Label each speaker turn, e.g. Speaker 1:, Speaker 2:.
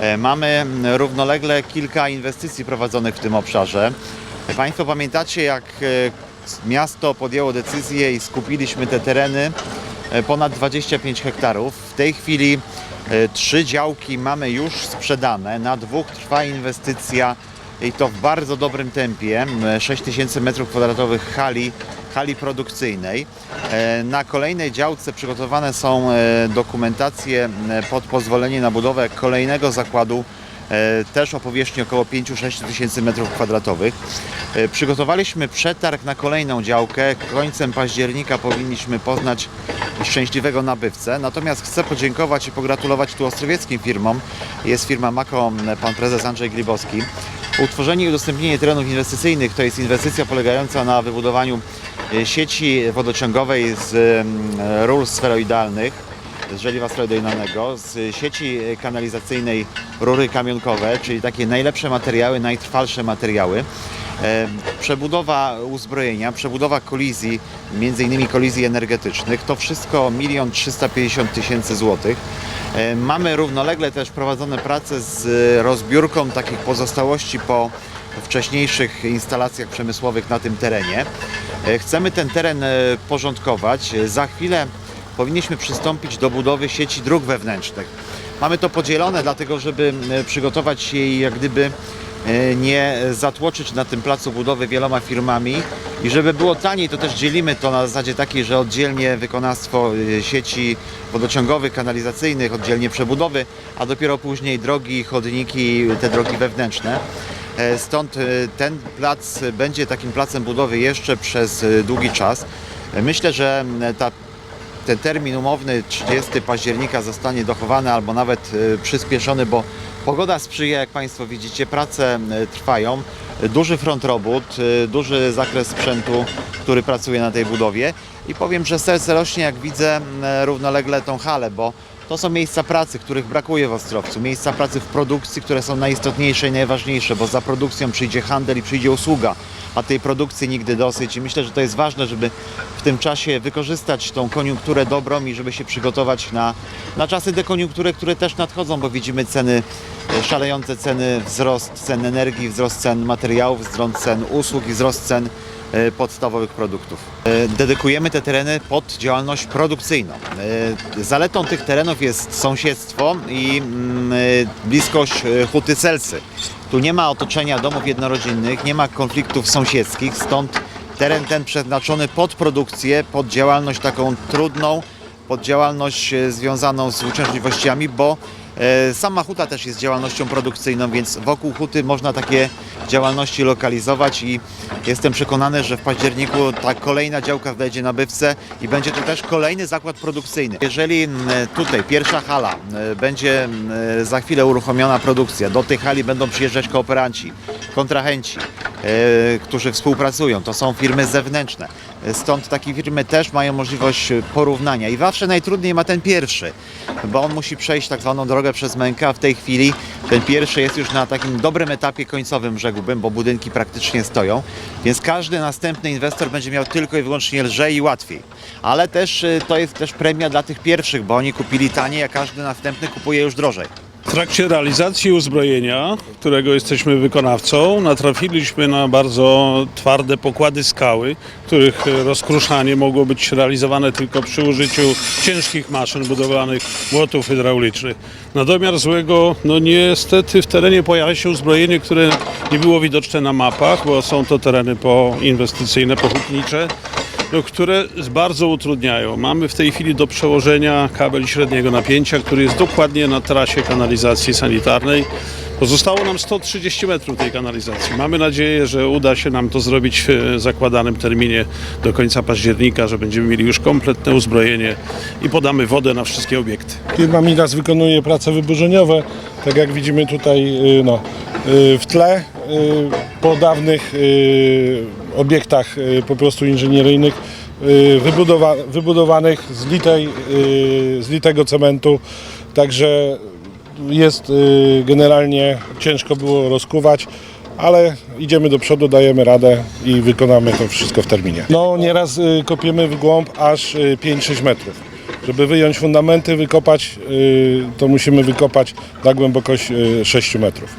Speaker 1: E, Mamy równolegle kilka inwestycji prowadzonych w tym obszarze. Państwo pamiętacie, jak e, miasto podjęło decyzję i skupiliśmy te tereny e, ponad 25 hektarów. W tej chwili trzy działki mamy już sprzedane. Na dwóch trwa inwestycja i to w bardzo dobrym tempie. 6000 m2 hali, hali produkcyjnej. E, Na kolejnej działce przygotowane są e, dokumentacje pod pozwolenie na budowę kolejnego zakładu też o powierzchni około 5-6 tysięcy metrów kwadratowych. E, Przygotowaliśmy przetarg na kolejną działkę. Końcem października powinniśmy poznać szczęśliwego nabywcę. Natomiast chcę podziękować i pogratulować tu ostrowieckim firmom. Jest firma Mako, pan prezes Andrzej Glibowski. Utworzenie i udostępnienie terenów inwestycyjnych to jest inwestycja polegająca na wybudowaniu e, sieci wodociągowej z rur sferoidalnych z żeliwa steroidalnego, z sieci kanalizacyjnej rury kamionkowe, czyli takie najlepsze materiały, najtrwalsze materiały. E, Przebudowa uzbrojenia, przebudowa kolizji, między innymi kolizji energetycznych, to wszystko 1 350 tysięcy złotych. E, Mamy równolegle też prowadzone prace z rozbiórką takich pozostałości po wcześniejszych instalacjach przemysłowych na tym terenie. E, Chcemy ten teren porządkować. Za chwilę powinniśmy przystąpić do budowy sieci dróg wewnętrznych. Mamy to podzielone dlatego, żeby e, przygotować jej jak gdyby e, nie zatłoczyć na tym placu budowy wieloma firmami i żeby było taniej, to też dzielimy to na zasadzie takiej, że oddzielnie wykonawstwo e, sieci wodociągowych, kanalizacyjnych, oddzielnie przebudowy, a dopiero później drogi, chodniki, te drogi wewnętrzne. Stąd ten plac będzie takim placem budowy jeszcze przez długi czas. Myślę, że ta ten termin umowny 30 października zostanie dochowany albo nawet e, przyspieszony, bo pogoda sprzyja, jak Państwo widzicie, prace e, trwają. Duży front robót, e, duży zakres sprzętu, który pracuje na tej budowie i powiem, że serce rośnie, jak widzę równolegle tą halę, bo to są miejsca pracy, których brakuje w Ostrowcu. Miejsca pracy w produkcji, które są najistotniejsze i najważniejsze, bo za produkcją przyjdzie handel i przyjdzie usługa, a tej produkcji nigdy dosyć. I myślę, że to jest ważne, żeby w tym czasie wykorzystać tą koniunkturę dobrą i żeby się przygotować na, na czasy dekoniunktury, które też nadchodzą, bo widzimy ceny, e, szalejące ceny, wzrost cen energii, wzrost cen materiałów, wzrost cen usług i wzrost cen podstawowych produktów. E, Dedykujemy te tereny pod działalność produkcyjną. E, Zaletą tych terenów jest sąsiedztwo i mm, e, bliskość e, huty Celsy. Tu nie ma otoczenia domów jednorodzinnych, nie ma konfliktów sąsiedzkich, stąd teren ten przeznaczony pod produkcję, pod działalność taką trudną, pod działalność e, związaną z uciążliwościami, bo e, sama huta też jest działalnością produkcyjną, więc wokół huty można takie działalności lokalizować i jestem przekonany, że w październiku ta kolejna działka znajdzie nabywcę i będzie to też kolejny zakład produkcyjny. Jeżeli tutaj pierwsza hala będzie za chwilę uruchomiona produkcja, do tej hali będą przyjeżdżać kooperanci, kontrahenci, e, którzy współpracują, to są firmy zewnętrzne. Stąd takie firmy też mają możliwość porównania i zawsze najtrudniej ma ten pierwszy, bo on musi przejść tak zwaną drogę przez mękę, a w tej chwili ten pierwszy jest już na takim dobrym etapie końcowym, rzekłbym, bo budynki praktycznie stoją, więc każdy następny inwestor będzie miał tylko i wyłącznie lżej i łatwiej. Ale też y, to jest też premia dla tych pierwszych, bo oni kupili taniej, a każdy następny kupuje już drożej.
Speaker 2: Trakcie realizacji uzbrojenia, którego jesteśmy wykonawcą, natrafiliśmy na bardzo twarde pokłady skały, których rozkruszanie mogło być realizowane tylko przy użyciu ciężkich maszyn budowlanych, młotów hydraulicznych. Na domiar złego, no niestety w terenie pojawia się uzbrojenie, które nie było widoczne na mapach, bo są to tereny poinwestycyjne, pochutnicze no, które bardzo utrudniają. Mamy w tej chwili do przełożenia kabel średniego napięcia, który jest dokładnie na trasie kanalizacji sanitarnej. Pozostało nam 130 metrów tej kanalizacji. Mamy nadzieję, że uda się nam to zrobić w zakładanym terminie do końca października, że będziemy mieli już kompletne uzbrojenie i podamy wodę na wszystkie obiekty.
Speaker 3: Firma Midas wykonuje prace wyburzeniowe, tak jak widzimy tutaj y, no, y, w tle, po dawnych y, obiektach y, po prostu inżynieryjnych, y, wybudowa, wybudowanych z, litej, z litego cementu, także jest generalnie ciężko było rozkuwać, ale idziemy do przodu, dajemy radę i wykonamy to wszystko w terminie. No nieraz y, kopiemy w głąb aż y, 5-6 metrów. Żeby wyjąć fundamenty, wykopać, y, to musimy wykopać na głębokość y, 6 metrów.